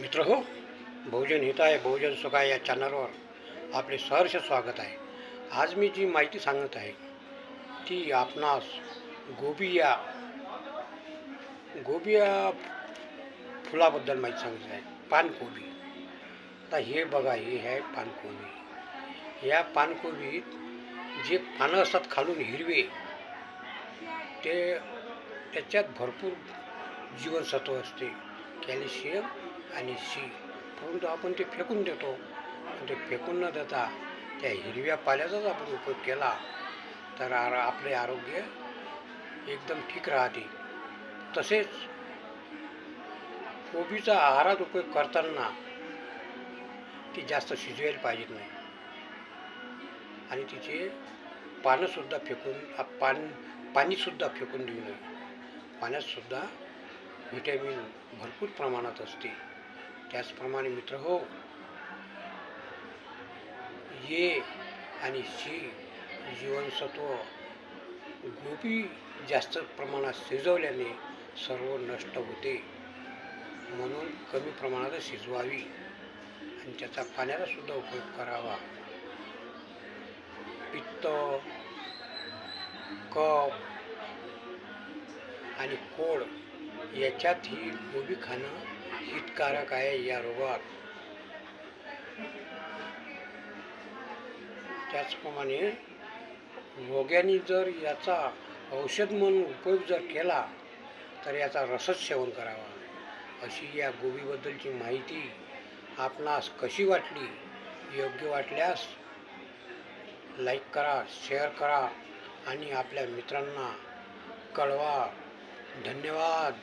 मित्र हो बहुजन हित आहे बहुजन सुख आहे या चॅनलवर. आपले सहर्ष स्वागत आहे. आज मी जी माहिती सांगत आहे ती आपणास गोबिया गोबिया फुलाबद्दल माहिती सांगत आहे. पानकोबी. आता हे बघा हे आहे पानकोबी. या पानकोबीत जे पानं असतात खालून हिरवे ते त्याच्यात भरपूर जीवनसत्व असते. कॅल्शियम आणि सी. परंतु आपण ते फेकून देतो. ते फेकून न देता त्या हिरव्या पाल्याचाच आपण उपयोग केला तर आर आपले आरोग्य एकदम ठीक राहते. तसेच कोबीचा आहारात उपयोग करताना ती जास्त शिजवायला पाहिजेत नाही. आणि तिचे पानंसुद्धा फेकून पान पाणीसुद्धा फेकून देऊ नये. पाण्यातसुद्धा व्हिटॅमिन भरपूर प्रमाणात असते. त्याचप्रमाणे मित्र हो ये आणि शी जीवनसत्व गोबी जास्त प्रमाणात शिजवल्याने सर्व नष्ट होते. म्हणून कमी प्रमाणात शिजवावी आणि त्याचा पाण्याचा सुद्धा उपयोग करावा. पित्त कप आणि कोड याच्यात ही गोबी खाणं हितकारक आहे या रोगात. त्याचप्रमाणे रोग्याने जर याचा औषध म्हणून उपयोग जर केला तर याचा रसच सेवन करावा. अशी या गोबीबद्दलची माहिती आपणास कशी वाटली योग्य वाटल्यास लाईक करा शेअर करा आणि आपल्या मित्रांना कळवा. धन्यवाद.